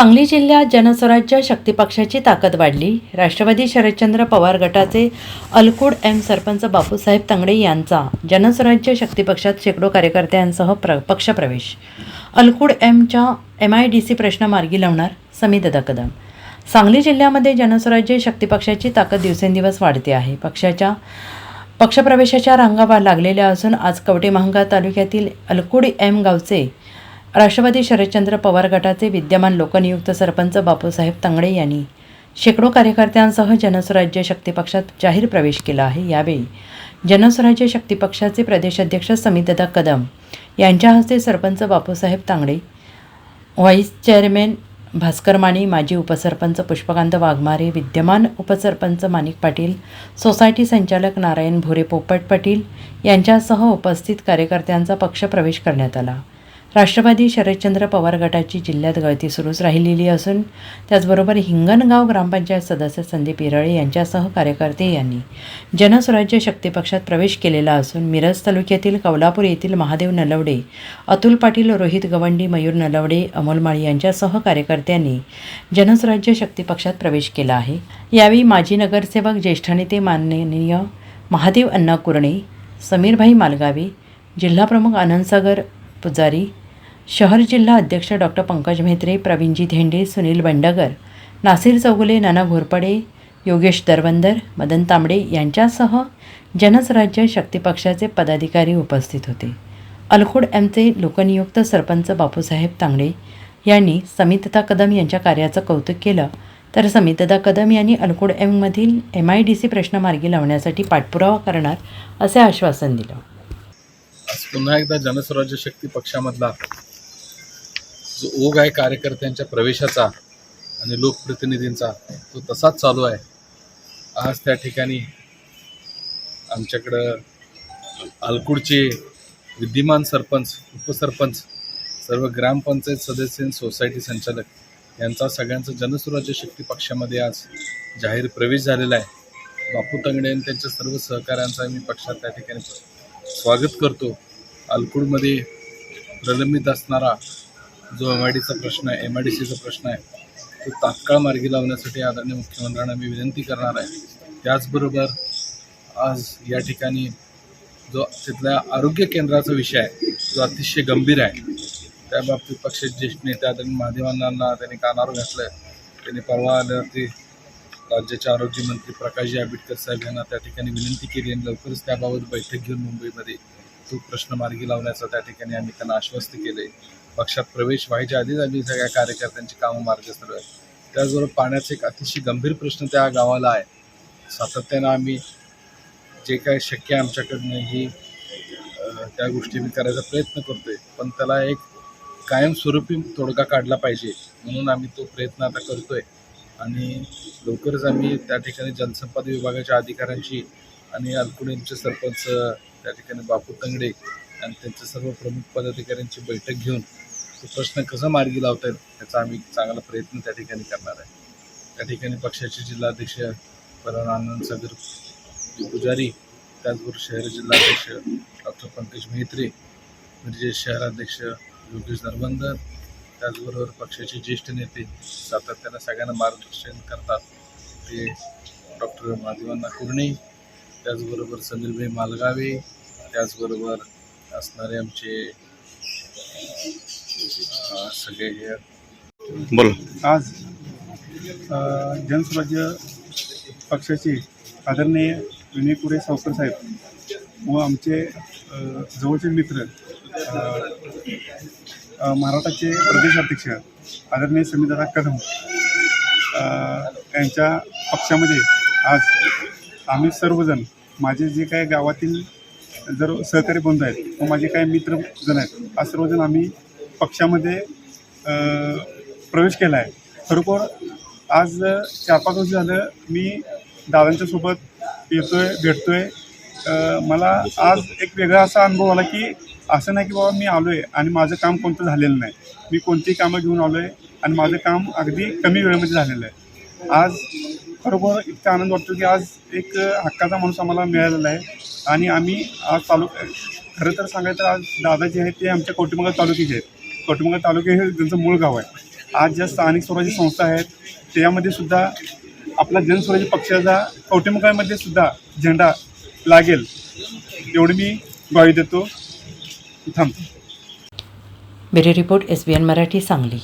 सांगली जिल्ह्यात जनस्वराज्य शक्ती पक्षाची ताकद वाढली. राष्ट्रवादी शरदचंद्र पवार गटाचे अलकुड एम सरपंच बापूसाहेब तांगडे यांचा जनस्वराज्य शक्ती पक्षात शेकडो कार्यकर्त्यांसह प्र पक्षप्रवेश अलकुड एमच्या एम आय डी सी प्रश्न मार्गी लावणार समित कदम. सांगली जिल्ह्यामध्ये जनस्वराज्य शक्ती पक्षाची ताकद दिवसेंदिवस वाढते आहे. पक्षाच्या पक्षप्रवेशाच्या रांगा लागलेल्या असून आज कवटे महांगा तालुक्यातील अलकुड एम गावचे राष्ट्रवादी शरदचंद्र पवार गटाचे विद्यमान लोकनियुक्त सरपंच बापूसाहेब तांगडे यांनी शेकडो कार्यकर्त्यांसह जनस्वराज्य शक्ती पक्षात जाहीर प्रवेश केला आहे. यावेळी जनस्वराज्य शक्ती पक्षाचे प्रदेशाध्यक्ष समितदा कदम यांच्या हस्ते सरपंच बापूसाहेब तांगडे व्हाईस चेअरमॅन भास्कर माने माजी उपसरपंच पुष्पकांत वाघमारे विद्यमान उपसरपंच माणिक पाटील सोसायटी संचालक नारायण भोरे पोपट पाटील यांच्यासह उपस्थित कार्यकर्त्यांचा पक्षप्रवेश करण्यात आला. राष्ट्रवादी शरदचंद्र पवार गटाची जिल्ह्यात गळती सुरूच राहिलेली असून त्याचबरोबर हिंगणगाव ग्रामपंचायत सदस्य संदीप इरळे यांच्यासह कार्यकर्ते यांनी जनस्वराज्य शक्ती पक्षात प्रवेश केलेला असून मिरज तालुक्यातील कौलापूर येथील महादेव नलवडे अतुल पाटील रोहित गवंडी मयूर नलवडे अमोल माळी यांच्यासह कार्यकर्त्यांनी जनस्वराज्य शक्ती पक्षात प्रवेश केला आहे. यावेळी माजी नगरसेवक ज्येष्ठ नेते माननीय महादेव अण्णा कुरणे समीरभाई मालगावे जिल्हाप्रमुख आनंदसागर पुजारी शहर जिल्हा अध्यक्ष डॉक्टर पंकज म्हेत्रे प्रवीणजी धेंडे सुनील बंडगर नासिर चौगुले नाना घोरपडे योगेश दरवंदर मदन तांबडे यांच्यासह जनसराज्य शक्ती पक्षाचे पदाधिकारी उपस्थित होते. अलखोड एमचे लोकनियुक्त सरपंच बापूसाहेब तांगडे यांनी समितता कदम यांच्या कार्याचं कौतुक केलं. तर समितदा कदम यांनी अलकोड एममधील एम आय डी सी प्रश्न मार्गी लावण्यासाठी पाठपुरावा करणार असे आश्वासन दिलं. आज पुन्हा एकदा जनस्वराज्य शक्ती पक्षामधला जो ओघ आहे कार्यकर्त्यांच्या प्रवेशाचा आणि लोकप्रतिनिधींचा तो तसाच चालू आहे. आज त्या ठिकाणी आमच्याकडं आलकुडचे विद्यमान सरपंच उपसरपंच सर्व ग्रामपंचायत सदस्य सोसायटी संचालक यांचा सगळ्यांचा जनस्वराज्य शक्ती पक्षामध्ये आज जाहीर प्रवेश झालेला आहे. बापू तंगडे आणि त्यांच्या सर्व सहकाऱ्यांचा मी पक्षात त्या ठिकाणी स्वागत करतो. आलकुडमध्ये प्रलंबित असणारा जो एम आय डीचा प्रश्न आहे एम आय डी सीचा प्रश्न आहे तो तात्काळ मार्गी लावण्यासाठी आदरणीय मुख्यमंत्र्यांना मी विनंती करणार आहे. त्याचबरोबर आज या ठिकाणी जो तिथल्या आरोग्य केंद्राचा विषय आहे जो अतिशय गंभीर आहे त्या बाबतीत पक्षाचे ज्येष्ठ नेते आदरणीय महादेवांना त्यांनी कानावर घातलं त्यांनी परवा आल्यावरती राज्याचे आरोग्यमंत्री प्रकाशजी आंबेडकर साहेब यांना त्या ठिकाणी विनंती केली आणि लवकरच त्याबाबत बैठक घेऊन मुंबईमध्ये तो प्रश्न मार्गी लावण्याचा त्या ठिकाणी आम्ही त्यांना आश्वस्त केले पक्षात प्रवेश व्हायच्या आधीच आम्ही सगळ्या कार्यकर्त्यांची कामं मार्गस्थ आहेत त्याचबरोबर पाण्याचा एक अतिशय गंभीर प्रश्न त्या गावाला आहे. सातत्यानं आम्ही जे काय शक्य आमच्याकडनं ही त्या गोष्टी मी करायचा प्रयत्न करतोय. पण त्याला एक कायमस्वरूपी तोडगा काढला पाहिजे म्हणून आम्ही तो प्रयत्न आता करतोय. आणि लवकरच आम्ही त्या ठिकाणी जलसंपदा विभागाच्या अधिकाऱ्यांची आणि अल्कुणींचे सरपंच त्या ठिकाणी बापू तंगडे आणि त्यांचे सर्व प्रमुख पदाधिकाऱ्यांची बैठक घेऊन तो प्रश्न कसा मार्गी लावता येईल याचा आम्ही चांगला प्रयत्न त्या ठिकाणी करणार आहे. त्या ठिकाणी पक्षाचे जिल्हाध्यक्ष परण आनंद सागर पुजारी त्याचबरोबर शहर जिल्हाध्यक्ष डॉक्टर पंकज मेहत्रे म्हणजे शहराध्यक्ष योगेश धर्मंदर त्याचबरोबर पक्षाचे ज्येष्ठ नेते सातत्यानं सगळ्यांना मार्गदर्शन करतात ते डॉक्टर महादेवांना कुर्णे त्याचबरोबर समीरभाई मालगावे त्याचबरोबर असणारे आमचे सगळे हे बोला. आज जनस्वराज्य पक्षाचे आदरणीय विनय कुरे सावकर साहेब व आमचे जवळचे मित्र महाराष्ट्राचे प्रदेशाध्यक्ष आदरणीय समिदादा कदम यांच्या पक्षामध्ये आज आम्ही सर्वजण माझे जे काही गावातील जर सहकारी बंधू आहेत व माझे काही मित्रजण आहेत आज सर्वजण आम्ही पक्षामध्ये प्रवेश केला आहे. खरोखर आज चार पाच वर्ष झालं मी दादांच्या सोबत आहे भेटतो आहे मला आज एक वेगळा असा अनुभव आला की असं नाही की बाबा मी आलो आहे आणि माझं काम कोणतं झालेलं नाही. मी कोणतीही कामं घेऊन आलो आहे आणि माझं काम अगदी कमी वेळेमध्ये झालेलं आहे. आज खरोखर इतका आनंद वाटतो की आज एक हक्काचा माणूस आम्हाला मिळालेला आहे. आणि आम्ही आज तालु खरं तर सांगायचं आज दादा जे आहेत ते आमच्या कौटुंबा तालुक्याचे आहेत. कौटुंबा तालुके हे त्यांचं मूळ गाव आहे. आज ज्या स्थानिक स्वराज्य संस्था आहेत त्यामध्ये सुद्धा आपला जनस्वराज्य पक्षाचा कौटुंबिकामध्ये सुद्धा झेंडा लागेल. एवढी मी ग्वाही देतो. थांबतो bureau report S B N Marathi Sangli.